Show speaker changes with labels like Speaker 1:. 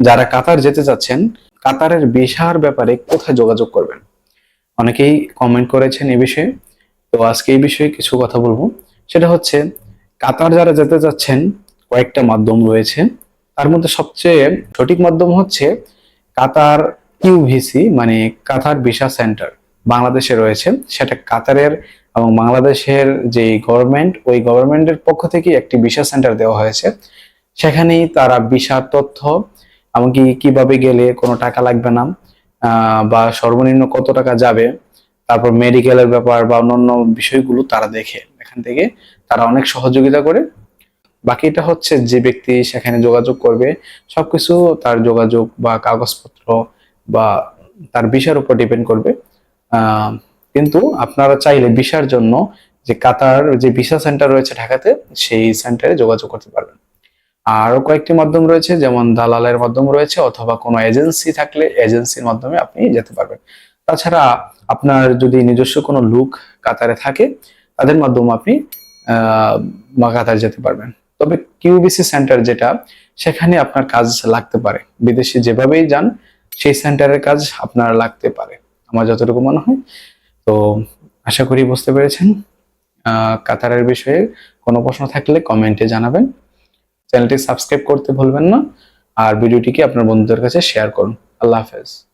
Speaker 1: যারা কাতার যেতে চাচ্ছেন কাতারের ভিসার ব্যাপারে কোথায় যোগাযোগ করবেন? অনেকেই কমেন্ট করেছেন এ বিষয়ে। তো আজকে এই বিষয়ে কিছু কথা বলব। সেটা হচ্ছে, কাতার যারা যেতে চাচ্ছেন কয়েকটা মাধ্যম রয়েছে। তার মধ্যে সবচেয়ে সঠিক মাধ্যম হচ্ছে কাতার কিউভিসি মানে কাতার ভিসা সেন্টার বাংলাদেশে রয়েছে। সেটা কাতারের এবং বাংলাদেশের যে গভর্নমেন্ট ওই গভর্নমেন্টের পক্ষ থেকে একটি ভিসা সেন্টার দেওয়া হয়েছে। সেখানেই তারা ভিসার তথ্য এমনকি কীভাবে গেলে কোনো টাকা লাগবে না বা সর্বনিম্ন কত টাকা যাবে, তারপর মেডিকেলের ব্যাপার বা অন্যান্য বিষয়গুলো তারা দেখে। এখান থেকে তারা অনেক সহযোগিতা করে। বাকিটা হচ্ছে যে ব্যক্তি সেখানে যোগাযোগ করবে, সবকিছু তার যোগাযোগ বা কাগজপত্র বা তার ভিসার উপর ডিপেন্ড করবে। কিন্তু আপনারা চাইলে ভিসার জন্য যে কাতার যে ভিসা সেন্টার রয়েছে ঢাকাতে, সেই সেন্টারে যোগাযোগ করতে পারবেন। আরও কয়েকটি মাধ্যম রয়েছে, যেমন দালালের মাধ্যম রয়েছে অথবা কোনো এজেন্সি থাকলে এজেন্সির মাধ্যমে আপনি যেতে পারবেন। তাছাড়া আপনার যদি নিজস্ব কোনো লুক কাতারে থাকে, তাদের মাধ্যমে আপনি কাতার যেতে পারবেন। তবে কিউবিসি সেন্টার যেটা, সেখানে আপনার কাজ লাগতে পারে। বিদেশে যেভাবেই যান, সেই সেন্টারের কাজ আপনার লাগতে পারে। আমার যতটুকু মনে হয়। তো আশা করি বুঝতে পেরেছেন। কাতারের বিষয়ে কোনো প্রশ্ন থাকলে কমেন্টে জানাবেন। চ্যানেলটি সাবস্ক্রাইব করতে ভুলবেন না। আর ভিডিওটিকে আপনার বন্ধুদের কাছে শেয়ার করুন। আল্লাহ হাফেজ।